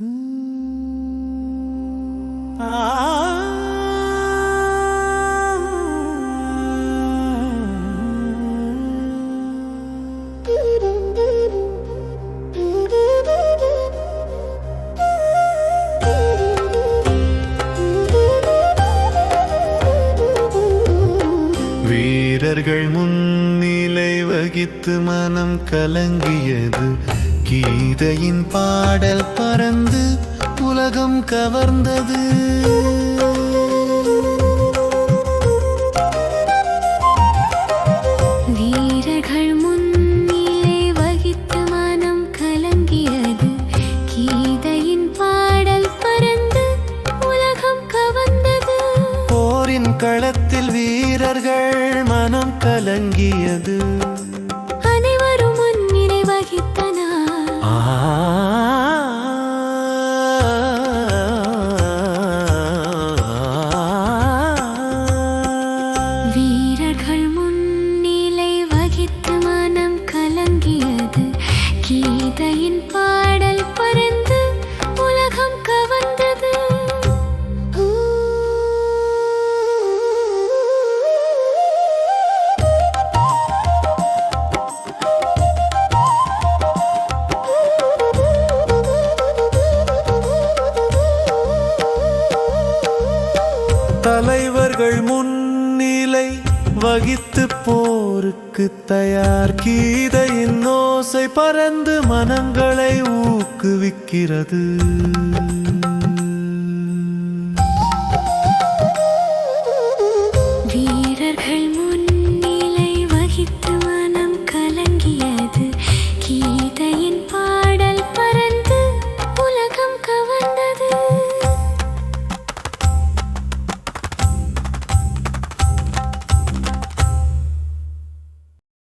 வீரர்கள் முன்னிலை வகித்து மனம் கலங்கியது. கீதையின் பாடல் பறந்து உலகம் கவர்ந்தது. வீரர்கள் முன்னிலை வகித்து மனம் கலங்கியது. கீதையின் பாடல் பறந்து உலகம் கவர்ந்தது. போரின் களத்தில் வீரர்கள் மனம் கலங்கியது. கீதையின் பாடல் பறந்து உலகம் கவர்ந்தது. தலைவர்கள் முன் வகித்து போருக்கு தயார். கீதையின் ஓசை பறந்து மனங்களை ஊக்குவிக்கிறது.